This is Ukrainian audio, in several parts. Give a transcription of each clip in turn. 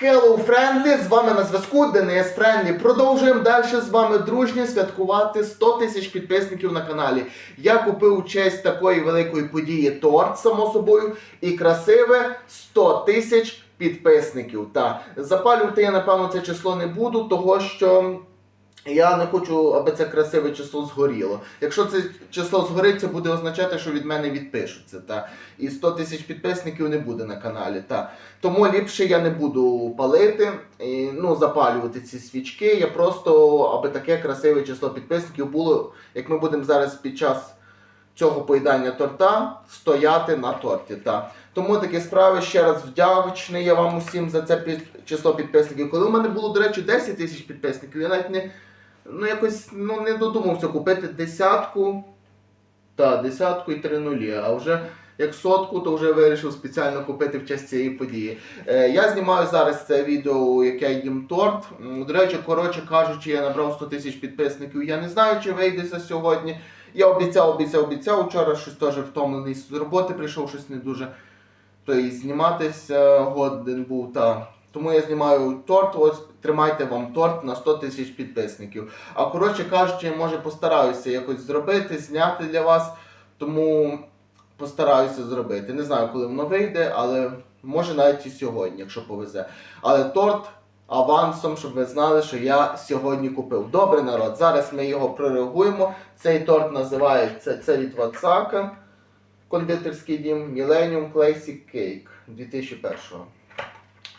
Hello, Friendly! З вами на зв'язку Денис Френдлі. Продовжуємо далі з вами дружньо святкувати 100 тисяч підписників на каналі. Я купив у честь такої великої події торт, само собою, і красиве 100 тисяч підписників. Та запалювати я, напевно, це число не буду, того що. Я не хочу, аби це красиве число згоріло. Якщо це число згорить, це буде означати, що від мене відпишуться. Та. І 100 тисяч підписників не буде на каналі. Та. Тому ліпше я не буду палити, і, ну, запалювати ці свічки. Я просто, аби таке красиве число підписників було, як ми будемо зараз під час цього поїдання торта стояти на торті. Та. Тому такі справи ще раз вдячний я вам усім за це під... число підписників. Коли у мене було, до речі, 10 тисяч підписників, я навіть не, ну, якось ну, не додумався купити десятку. Та, десятку і три нулі. А вже як сотку, то вже вирішив спеціально купити в честь цієї події. Е, я знімаю зараз це відео, як я їм торт. До речі, коротше кажучи, я набрав 100 тисяч підписників. Я не знаю, чи вийде це сьогодні. Я обіцяв, обіцяв, обіцяв. Вчора щось теж втомлений з роботи прийшов, щось не дуже. То і зніматися годин був та. Тому я знімаю торт, ось тримайте вам торт на 100 тисяч підписників. А коротше кажучи, може постараюся якось зробити, зняти для вас. Тому постараюся зробити. Не знаю, коли воно вийде, але може навіть і сьогодні, якщо повезе. Але торт авансом, щоб ви знали, що я сьогодні купив. Добре, народ, зараз ми його прореагуємо. Цей торт називається це від Вацака. Кондитерський дім Millennium Classic Cake 2001.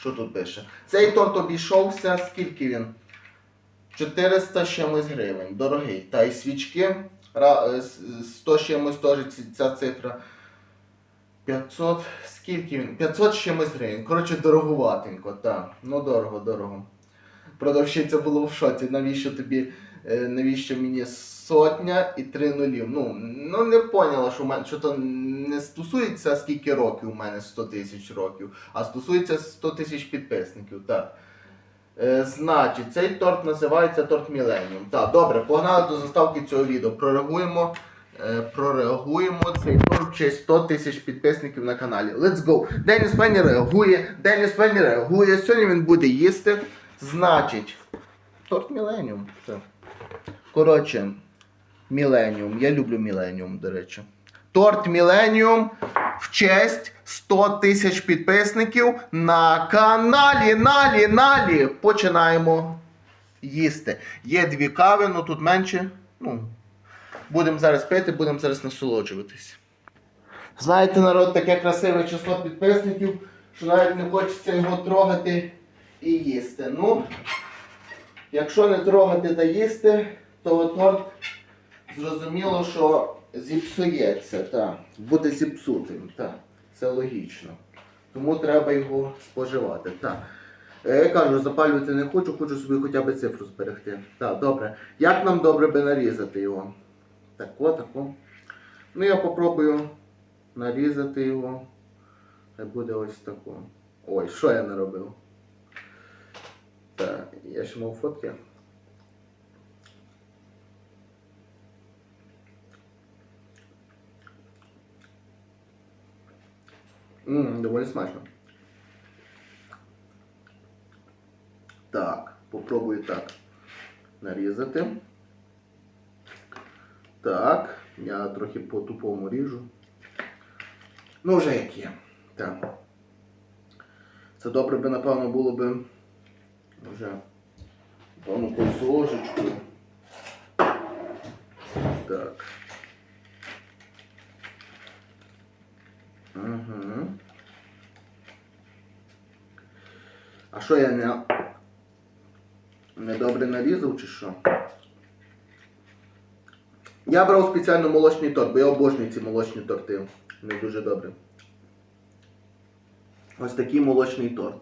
Що тут пише? Цей торт обійшовся, скільки він? 400 з чимось гривень. Дорогий. Та й свічки ра- е, с- 100 з чимось теж ця цифра. 500, скільки він? 500 чимось гривень. Коротше, дороговатенько, так. Ну дорого, дорого. Продавщиця була в шоці, навіщо тобі, е, навіщо мені сотня і три нулів. Ну, ну не поняла, що, в мене, що то не стосується скільки років у мене 100 тисяч років, а стосується 100 тисяч підписників. Так. Е, значить, цей торт називається торт Millennium. Так, добре, погнали до заставки цього відео. Прореагуємо. Е, прореагуємо цей торт честь 100 тисяч підписників на каналі. Let's go! Деніс Пенні реагує, Деніс Пенні реагує. Сьогодні він буде їсти. Значить, торт. Це. Коротше, Millennium. Я люблю Millennium, до речі. Торт Millennium в честь 100 тисяч підписників на каналі. Налі, налі. Починаємо їсти. Є дві кави, ну тут менше. Ну, будемо зараз пити, будемо зараз насолоджуватись. Знаєте, народ, таке красиве число підписників, що навіть не хочеться його трогати і їсти. Ну, якщо не трогати та їсти, то торт зрозуміло, що зіпсується, так. Буде зіпсутим, так. Це логічно. Тому треба його споживати. Так. Е, Я кажу, запалювати не хочу, хочу собі хоча б цифру зберегти. Так, добре. Як нам добре би нарізати його? Тако, тако. Ну я попробую нарізати його. Хай буде ось тако. Ой, що я наробив? Так, я ще мав фотки. Ммм, доволі смачно. Так, попробую так нарізати. Так, я трохи по-тупому ріжу. Ну, вже як є. Так. Це добре би, напевно, було би вже напевно, якусь. Так. Угу. А що я не, не добре нарізав чи що? Я брав спеціально молочний торт, бо я обожнюю ці молочні торти. Вони дуже добрі. Ось такий молочний торт.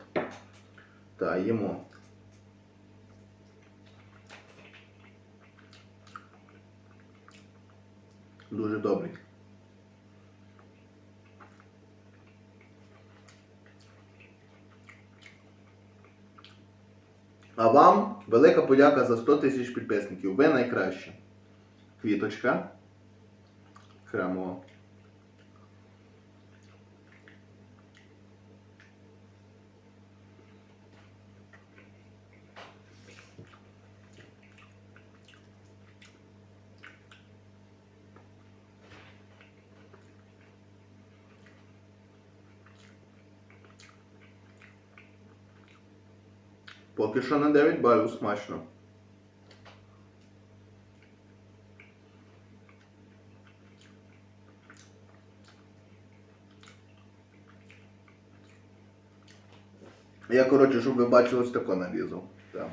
Та, їмо. Дуже добрий. А вам велика подяка за 100 тисяч підписників. Ви найкращі. Квіточка. Кремова. Поки що на 9 балів смачно. Я, коротше, щоб ви бачили, ось тако нарізав. Так.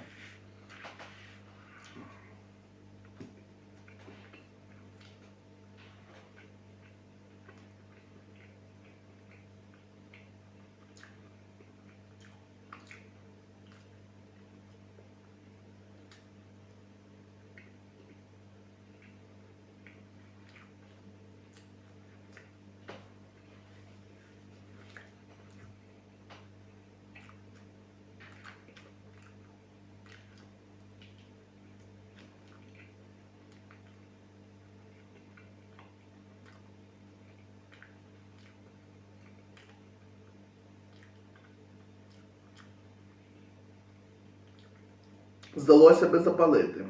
Здалося би запалити.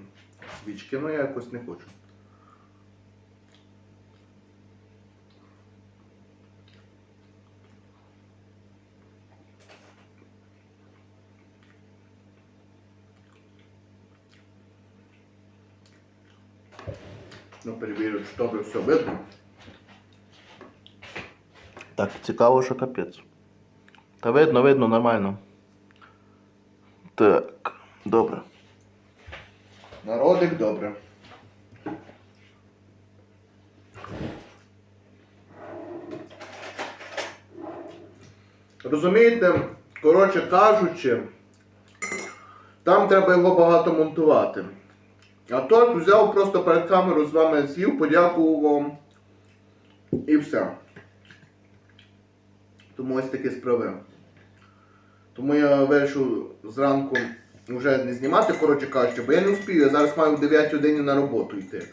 Свічки, ну я якось не хочу. Ну, перевірю, чи добре все видно. Так, цікаво, що капець. Та видно, видно, нормально. Так, добре. Народик добре. Розумієте, коротше кажучи, там треба його багато монтувати. А торт взяв просто перед камерою з вами з'їв, подякував вам і все. Тому ось такі справи. Тому я вирішив зранку вже не знімати, коротше кажучи, бо я не успію, я зараз маю в 9 годині на роботу йти.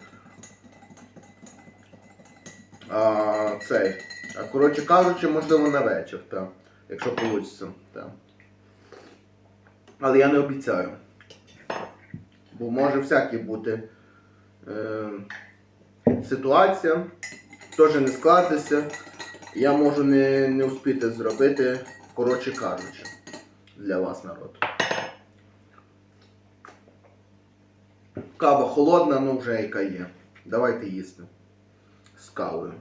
А, цей. А коротше кажучи, можливо на вечір, так. Якщо вийде. Так. Але я не обіцяю. Бо може всяке бути е, ситуація, теж не скластися. Я можу не, не успіти зробити, коротше кажучи, для вас народ. Кава холодна, ну вже яка є. Давайте їсти. З кавою.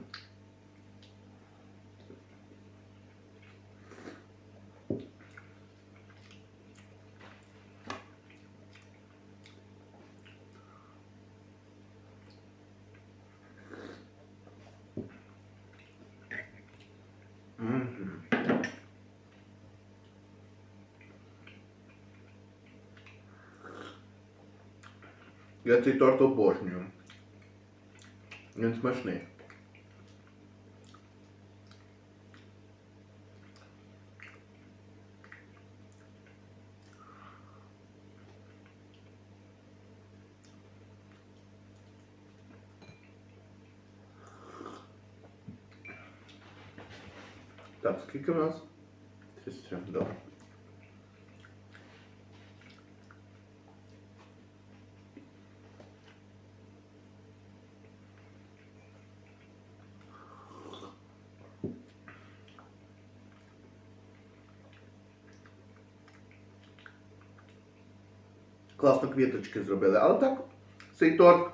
Я цей торт обожнюю. Він смачний. Так, скільки у нас? 33, добре. Класно квіточки зробили. Але так, цей торт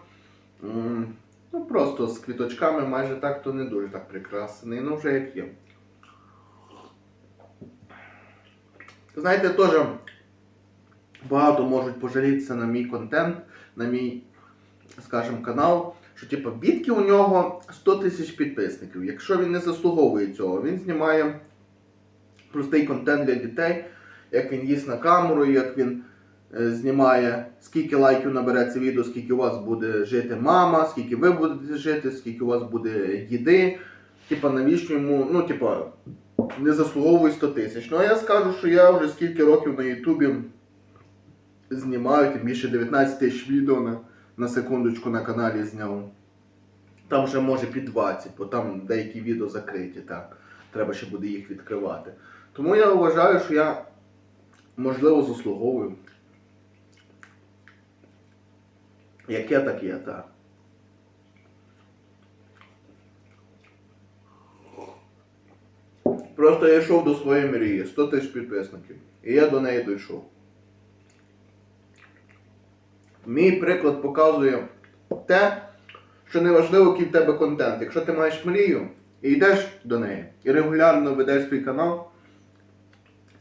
ну, просто з квіточками майже так то не дуже так прикрасений. Ну вже як є. Знаєте, теж багато можуть пожалітися на мій контент, на мій, скажімо, канал, що типу, бідки у нього 100 тисяч підписників. Якщо він не заслуговує цього, він знімає простий контент для дітей, як він їсть на камеру, як він знімає, скільки лайків набере це відео, скільки у вас буде жити мама, скільки ви будете жити, скільки у вас буде їди. Типа, навіщо йому, ну, типа, не заслуговує 100 тисяч. Ну а я скажу, що я вже скільки років на Ютубі знімаю, тим більше 19 тисяч відео на, на секундочку на каналі зняв. Там вже може під 20, бо там деякі відео закриті, так. Треба ще буде їх відкривати. Тому я вважаю, що я можливо заслуговую. Так є, так. Просто я йшов до своєї мрії, 100 тисяч підписників. І я до неї дійшов. Мій приклад показує те, що неважливо, який в тебе контент. Якщо ти маєш мрію і йдеш до неї, і регулярно ведеш свій канал,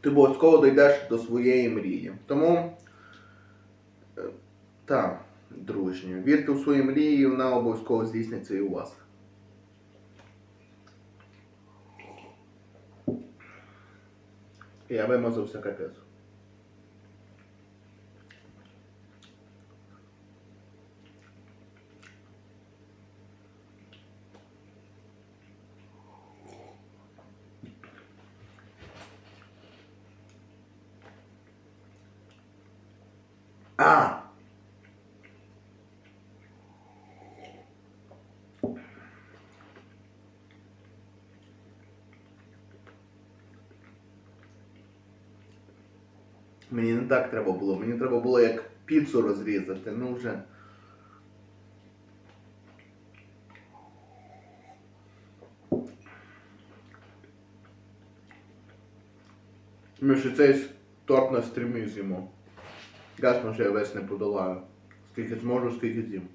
ти обов'язково дійдеш до своєї мрії. Тому, е, так, дружні, вірте в свої мрії, і вона обов'язково здійсниться і у вас. Я вимазався капець. А! Мені не так треба було. Мені треба було як піцу розрізати. Ну вже. Ми ще цей торт на стрімі з'їмо. Ясно, що я весь не подолаю. Скільки зможу, скільки з'їм.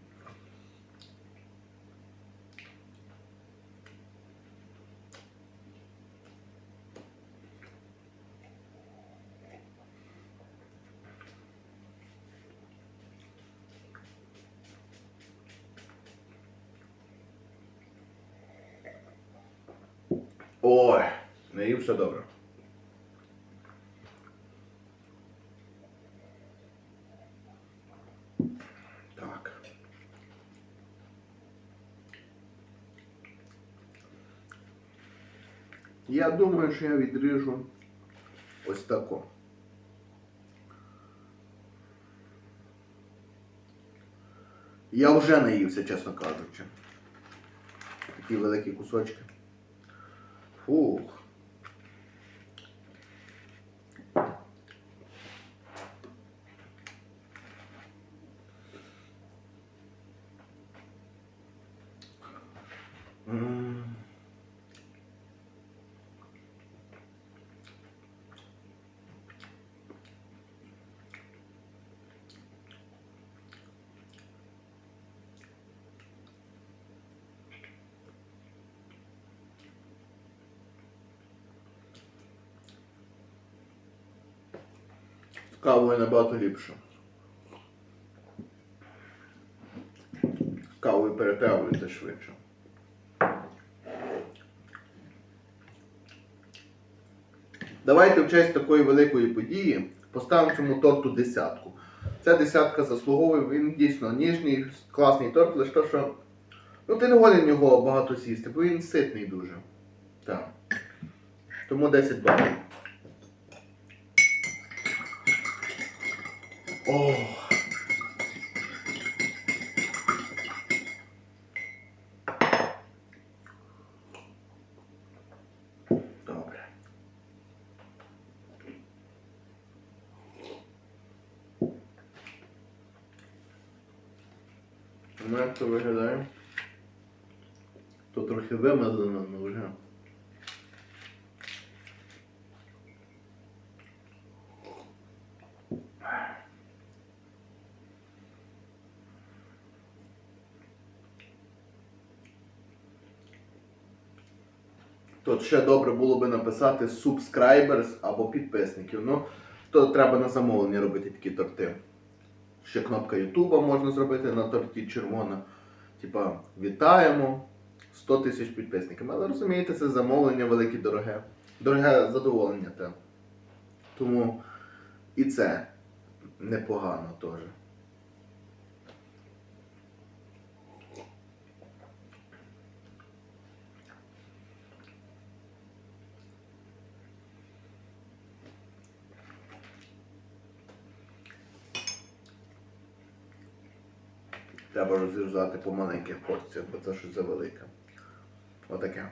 Ой, не їв все добре. Так. Я думаю, що я відріжу ось тако. Я вже наївся, чесно кажучи. Такі великі кусочки. Фух. Кавою набагато ліпше. Кавою перетравлюється швидше. Давайте в честь такої великої події поставимо цьому торту десятку. Ця десятка заслуговує, він дійсно ніжний, класний торт, лише то, що ну, ти не годен його багато сісти, бо він ситний дуже. Так. Тому 10 балів. О. Добре. Ну, виглядає? То трохи вимазано, але вже. Тут ще добре було би написати subscribers або підписників. Ну, то треба на замовлення робити такі торти. Ще кнопка Ютуба можна зробити на торті червона. Типа, вітаємо 100 тисяч підписників. Але розумієте, це замовлення велике дороге. Дороге задоволення те. Тому і це непогано теж. Треба розрізати по маленьких порціях, бо це щось завелике. Отаке.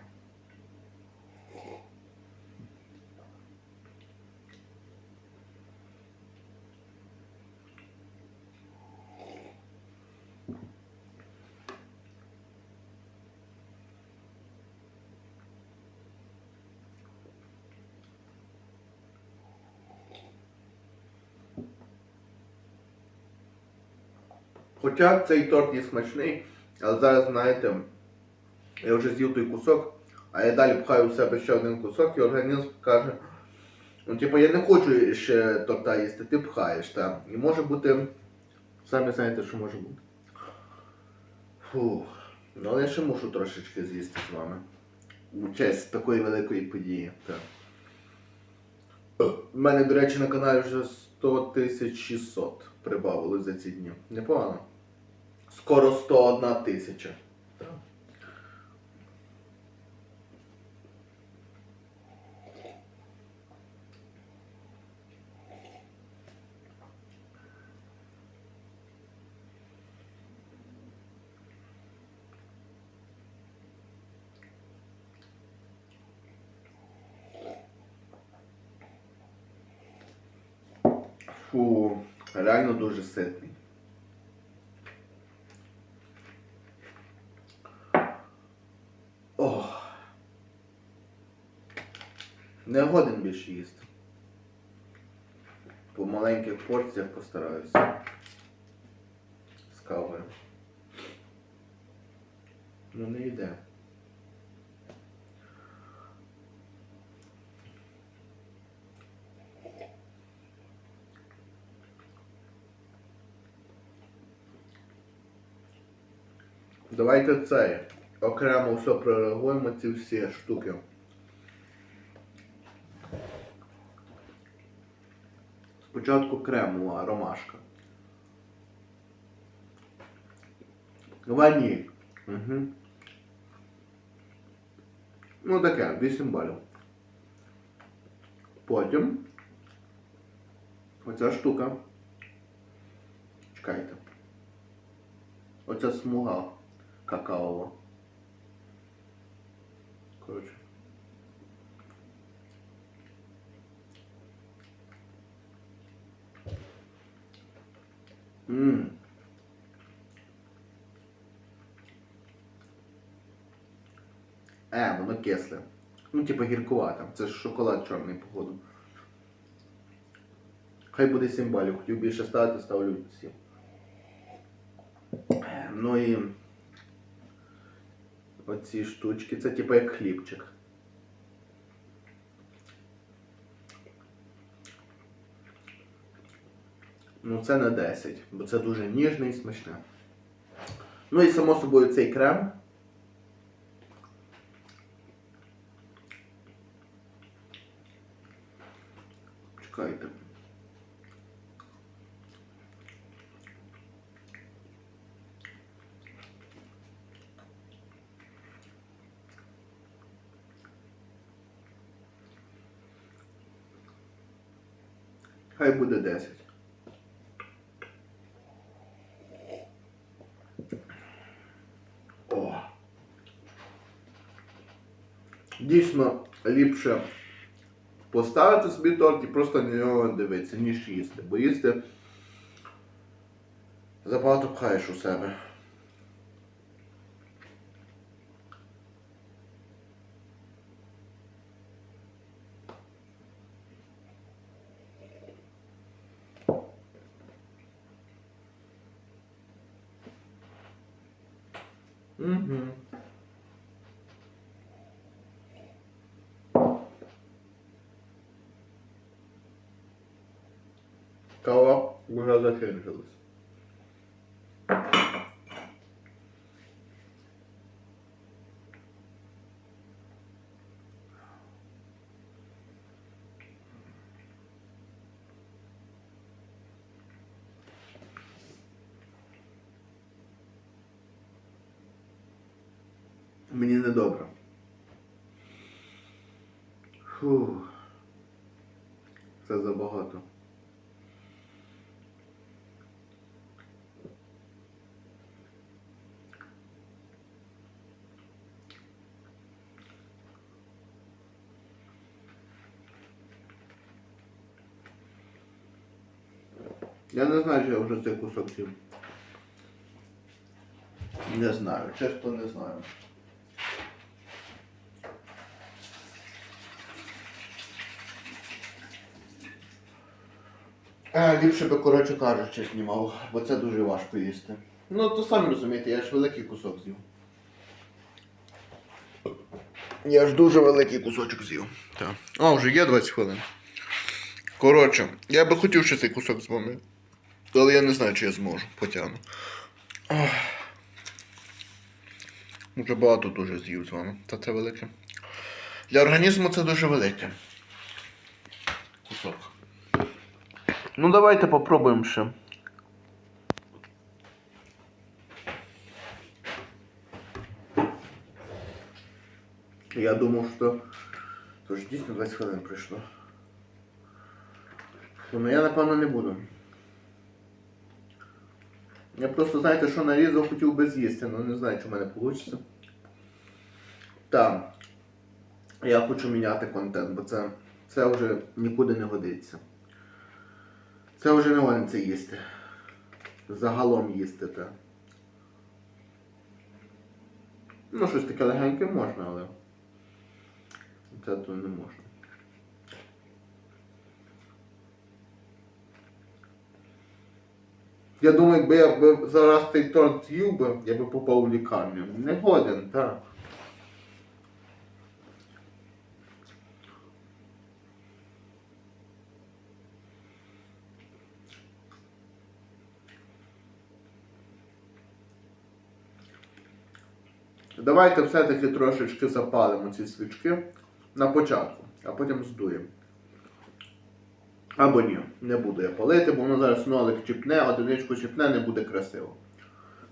Хоча цей торт є смачний, але зараз, знаєте, я вже з'їв той кусок, а я далі пхаю в себе ще один кусок, і організм каже, ну, типу, я не хочу ще торта їсти, ти пхаєш, так. І може бути, самі знаєте, що може бути. Фух. Ну, але я ще мушу трошечки з'їсти з вами. У честь такої великої події. Так. У мене, до речі, на каналі вже 100 тисяч 600 прибавили за ці дні. Непогано. Скоро 101 тисяча. Фу, реально дуже ситний. Не годен більше їсти. По маленьких порціях постараюся. З кавою. Ну не йде. Давайте це окремо все прореагуємо ці всі штуки. Спочатку кремова ромашка. Ваніль. Угу. Ну таке, 8 балів. Потім оця штука. Чекайте. Оця смуга какаова. Коротше. Ммм. Е, воно кисле. Ну, типа гіркувате. Це ж шоколад чорний, походу. Хай буде 7 балів. Хотів більше ставити, ставлю 7. Ну і оці штучки, це типу як хлібчик. Ну це не 10, бо це дуже ніжне і смачне. Ну і само собою цей крем. Чекайте. Хай буде 10. Дійсно ліпше поставити собі торт і просто на нього дивитися, ніж їсти. Бо їсти забагато пхаєш у себе. Угу. Кава вже закінчилась. Мені недобре. Фу. Це забагато. Я не знаю, чи я вже цей кусок з'їв. Не знаю, чесно не знаю. Е, ліпше би, коротше кажучи, знімав, бо це дуже важко їсти. Ну, то самі розумієте, я ж великий кусок з'їв. Я ж дуже великий кусочок з'їв. А, вже є 20 хвилин. Коротше, я би хотів ще цей кусок з вами. Але я не знаю, чи я зможу потягну. Вже багато дуже з'їв з вами. Та це велике. Для організму це дуже велике. Кусок. Ну давайте попробуємо ще. Я думав, що то ж дійсно 20 хвилин пройшло. Ну я напевно не буду. Я просто, знаєте, що нарізав, хотів би з'їсти, але не знаю, чи в мене вийде. Так. Я хочу міняти контент, бо це, це вже нікуди не годиться. Це вже не це їсти. Загалом їсти те. Ну, щось таке легеньке можна, але це то не можна. Я думаю, якби я б зараз цей торт з'їв би, я би попав у лікарню. Не годен, так. Давайте все-таки трошечки запалимо ці свічки на початку, а потім здуємо. Або ні, не буду я палити, бо воно зараз нолик чіпне, одиничку чіпне, не буде красиво.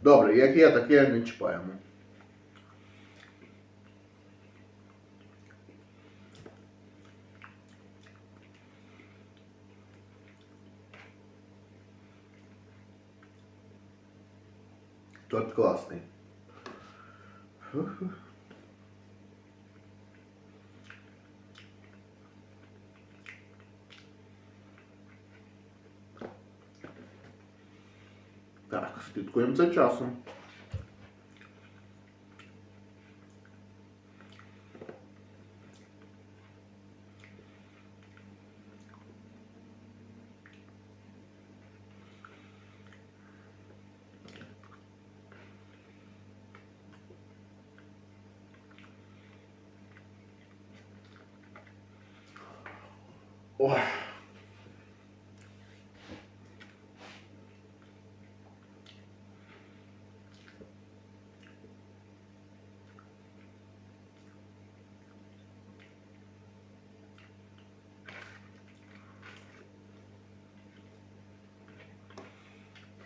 Добре, як є, так є, не чіпаємо. Торт класний. Так, слідкуємо за часом.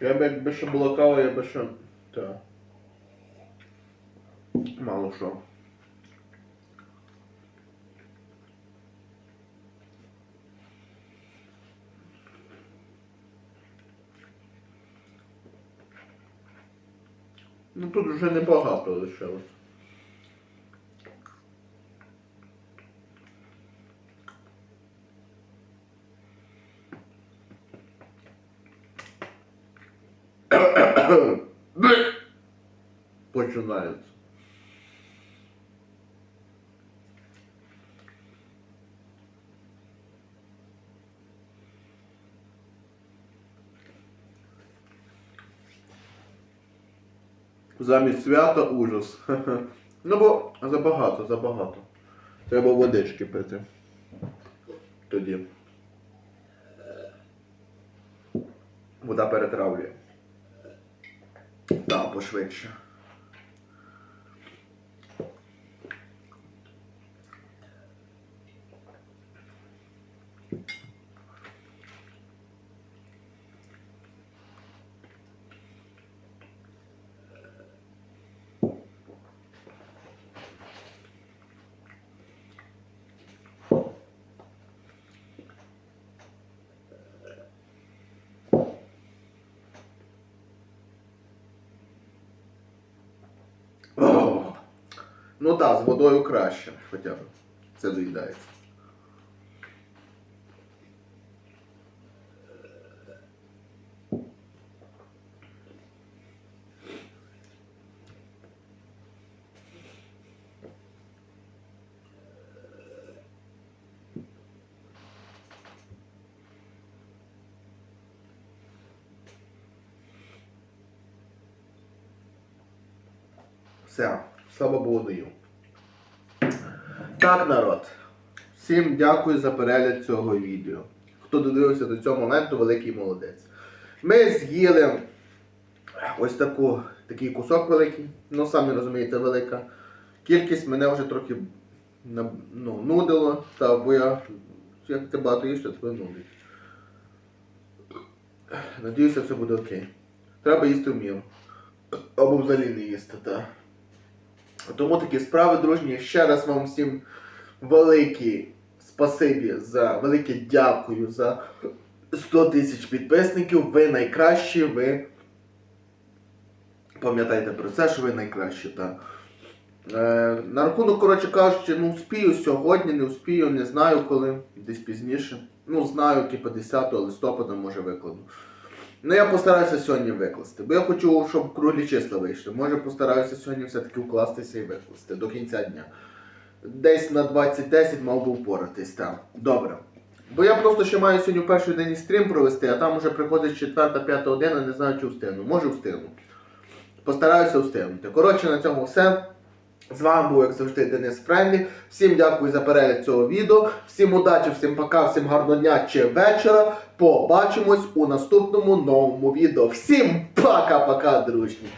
Я б якби ще була кава, я би ще. Та. Мало що. Ну тут вже небагато лишилось. Починається. Замість свята ужас. Ну бо забагато, забагато. Треба водички пити. Тоді. Вода перетравлює. Так, пошвидше. Ну так, з водою краще, хоча б це доїдається. Все, слава Богу, даю. Так, народ. Всім дякую за перегляд цього відео. Хто додивився до цього моменту, великий молодець. Ми з'їли ось таку, такий кусок великий, ну самі розумієте, велика. Кількість мене вже трохи ну, нудило, та бо я як ти багато їш, то тебе нудить. Надіюся, все буде окей. Треба їсти в міру. Або взагалі не їсти, так. Тому такі справи, дружні. Ще раз вам всім велике спасибі за велике дякую за 100 тисяч підписників. Ви найкращі, ви пам'ятайте про це, що ви найкращі, так. Е, на рахунок, коротше кажучи, ну успію сьогодні, не успію, не знаю коли, десь пізніше. Ну, знаю, типу 10 листопада може викладу. Ну я постараюся сьогодні викласти, бо я хочу, щоб круглі числа вийшли. Може постараюся сьогодні все-таки вкластися і викласти до кінця дня. Десь на 20-10 мав би впоратись там. Добре. Бо я просто ще маю сьогодні перший день стрім провести, а там вже приходить 4-5 година, не знаю, чи встигну. Може встигну. Постараюся встигнути. Коротше, на цьому все. З вами був, як завжди, Денис Френлі. Всім дякую за перегляд цього відео. Всім удачі, всім пока, всім гарного дня чи вечора. Побачимось у наступному новому відео. Всім пока-пока, дружні.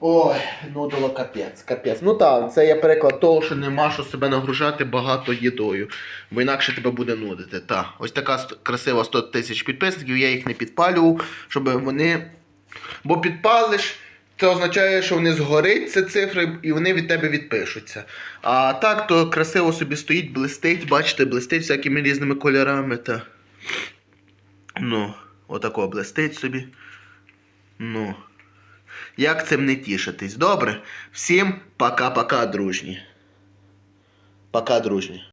Ой, нудило капець, капець. Ну так, це є приклад того, що нема що себе нагружати багато їдою, бо інакше тебе буде нудити. Та, ось така красива 100 тисяч підписників, я їх не підпалював, щоб вони. Бо підпалиш, це означає, що вони згорить, це цифри, і вони від тебе відпишуться. А так, то красиво собі стоїть, блистить, бачите, блистить всякими різними кольорами. Та... Ну, отако блистить собі. Ну. Як цим не тішитись? Добре? Всім пока-пока, дружні. Пока, дружні.